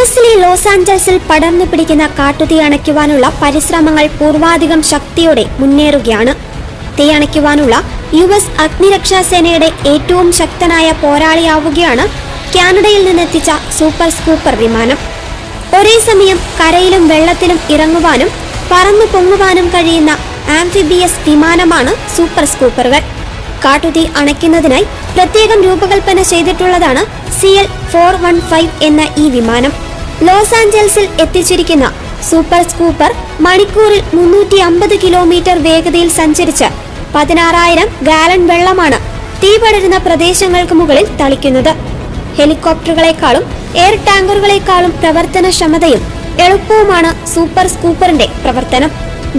എസിലെ ലോസ് ആഞ്ചൽസിൽ പടർന്നു പിടിക്കുന്ന കാട്ടുതീ അണയ്ക്കുവാനുള്ള പരിശ്രമങ്ങൾ പൂർവാധികം ശക്തിയോടെ മുന്നേറുകയാണ്. തീ അണയ്ക്കുവാനുള്ള യു എസ് അഗ്നിരക്ഷാ സേനയുടെ ഏറ്റവും ശക്തനായ പോരാളിയാവുകയാണ് കാനഡയിൽ നിന്നെത്തിച്ച സൂപ്പർ സ്കൂപ്പർ വിമാനം. ഒരേ സമയം കരയിലും വെള്ളത്തിലും ഇറങ്ങുവാനും പറന്നു പൊങ്ങുവാനും കഴിയുന്ന ആംഫിബിയസ് വിമാനമാണ് സൂപ്പർ സ്കൂപ്പറുകൾ. കാട്ടുതീ അണയ്ക്കുന്നതിനായി പ്രത്യേകം രൂപകൽപ്പന ചെയ്തിട്ടുള്ളതാണ് C L four one five എന്ന ഈ വിമാനം. ലോസ് ആഞ്ചൽസിൽ എത്തിച്ചിരിക്കുന്ന സൂപ്പർ സ്കൂപ്പർ മണിക്കൂറിൽ മുന്നൂറ്റി അമ്പത് കിലോമീറ്റർ വേഗതയിൽ സഞ്ചരിച്ച് പതിനാറായിരം ഗാലൻ വെള്ളമാണ് തീപടരുന്ന പ്രദേശങ്ങൾക്ക് മുകളിൽ തളിക്കുന്നത്. ഹെലികോപ്റ്ററുകളെക്കാളും എയർ ടാങ്കറുകളെക്കാളും പ്രവർത്തനക്ഷമതയും എളുപ്പവുമാണ് സൂപ്പർ സ്കൂപ്പറിന്റെ പ്രവർത്തനം.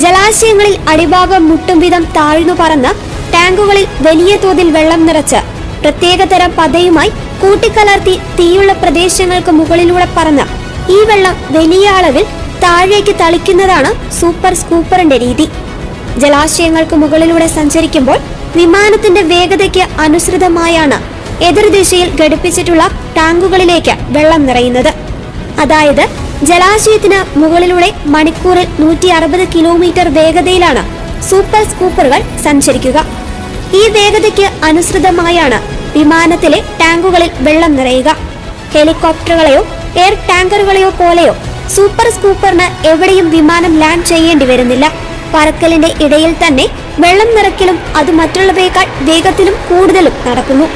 ജലാശയങ്ങളിൽ അടിഭാഗം മുട്ടും വിധം താഴ്ന്നു പറന്ന് ടാങ്കുകളിൽ വലിയ തോതിൽ വെള്ളം നിറച്ച് പ്രത്യേകതരം പതയുമായി കൂട്ടിക്കലർത്തി തീയുള്ള പ്രദേശങ്ങൾക്ക് മുകളിലൂടെ പറന്ന് ഈ വെള്ളം വലിയ അളവിൽ താഴേക്ക് തളിക്കുന്നതാണ് സൂപ്പർ സ്കൂപ്പറിന്റെ രീതി. ജലാശയങ്ങൾക്ക് മുകളിലൂടെ സഞ്ചരിക്കുമ്പോൾ വിമാനത്തിന്റെ വേഗതയ്ക്ക് അനുസൃതമായാണ് എതിർദിശയിൽ ഘടിപ്പിച്ചിട്ടുള്ള ടാങ്കുകളിലേക്ക് വെള്ളം നിറയുന്നത്. അതായത് ജലാശയത്തിന് മുകളിലൂടെ മണിക്കൂറിൽ നൂറ്റി അറുപത് കിലോമീറ്റർ വേഗതയിലാണ് സൂപ്പർ സ്കൂപ്പറുകൾ സഞ്ചരിക്കുക. ഈ വേഗതയ്ക്ക് അനുസൃതമായാണ് വിമാനത്തിലെ ടാങ്കുകളിൽ വെള്ളം നിറയുക. ഹെലികോപ്റ്ററുകളെയോ എയർ ടാങ്കറുകളെയോ പോലെയോ സൂപ്പർ സ്കൂപ്പറിന് എവിടെയും വിമാനം ലാൻഡ് ചെയ്യേണ്ടി വരുന്നില്ല. പറക്കലിന്റെ ഇടയിൽ തന്നെ വെള്ളം നിറയ്ക്കലും അത് മറ്റുള്ളവയേക്കാൾ വേഗത്തിലും കൂടുതലും നടക്കുന്നു.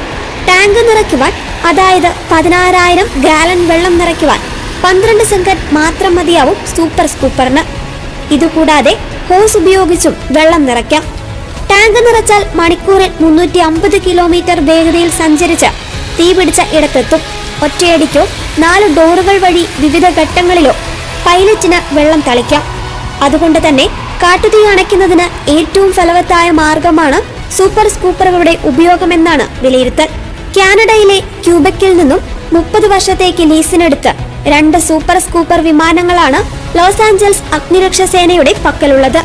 ടാങ്ക് നിറയ്ക്കുവാൻ അതായത് പതിനാറായിരം ഗാലൻ വെള്ളം നിറയ്ക്കുവാൻ പന്ത്രണ്ട് സെങ്കൻ മാത്രം മതിയാവും സൂപ്പർ സ്കൂപ്പറിന്. ഇതുകൂടാതെ ഹോസ് ഉപയോഗിച്ചും വെള്ളം നിറയ്ക്കാം. ടാങ്ക് നിറച്ചാൽ മണിക്കൂറിൽ മുന്നൂറ്റി അമ്പത് കിലോമീറ്റർ വേഗതയിൽ സഞ്ചരിച്ച് തീപിടിച്ച ഇടത്തെത്തും. ഒറ്റയടിക്കോ നാല് ഡോറുകൾ വഴി വിവിധ ഘട്ടങ്ങളിലോ പൈലറ്റിന് വെള്ളം തളിക്കാം. അതുകൊണ്ട് തന്നെ കാട്ടുതീ അണയ്ക്കുന്നതിന് ഏറ്റവും ഫലവത്തായ മാർഗമാണ് സൂപ്പർ സ്കൂപ്പറുകളുടെ ഉപയോഗമെന്നാണ് വിലയിരുത്തൽ. കാനഡയിലെ ക്യൂബക്കിൽ നിന്നും മുപ്പത് വർഷത്തേക്ക് ലീസിനെടുത്ത് രണ്ട് സൂപ്പർ സ്കൂപ്പർ വിമാനങ്ങളാണ് ലോസ് ആഞ്ചൽസ് അഗ്നിരക്ഷാ സേനയുടെ പക്കലുള്ളത്.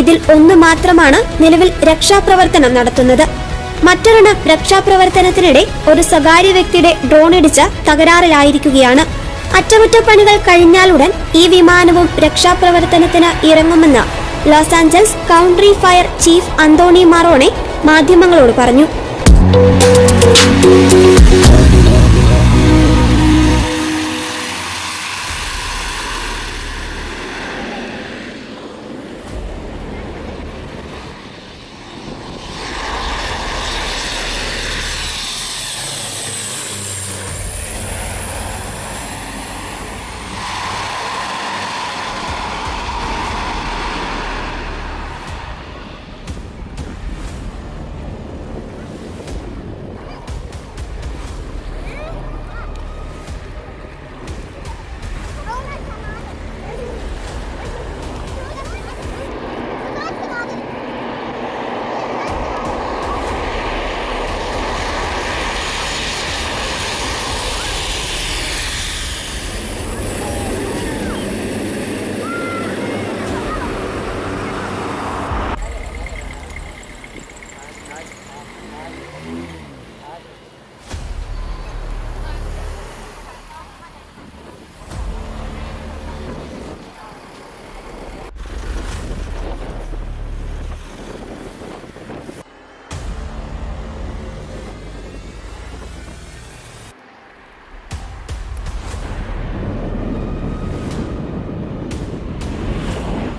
ഇതിൽ ഒന്ന് മാത്രമാണ് നിലവിൽ രക്ഷാപ്രവർത്തനം നടത്തുന്നത്. മറ്റൊരെണ്ണം രക്ഷാപ്രവർത്തനത്തിനിടെ ഒരു സ്വകാര്യ വ്യക്തിയുടെ ഡ്രോൺ ഇടിച്ച് തകരാറിലായിരിക്കുകയാണ്. അറ്റകുറ്റപ്പണികൾ കഴിഞ്ഞാലുടൻ ഈ വിമാനവും രക്ഷാപ്രവർത്തനത്തിന് ഇറങ്ങുമെന്ന് Los Angeles county fire chief Anthony Marrone മാധ്യമങ്ങളോട് പറഞ്ഞു.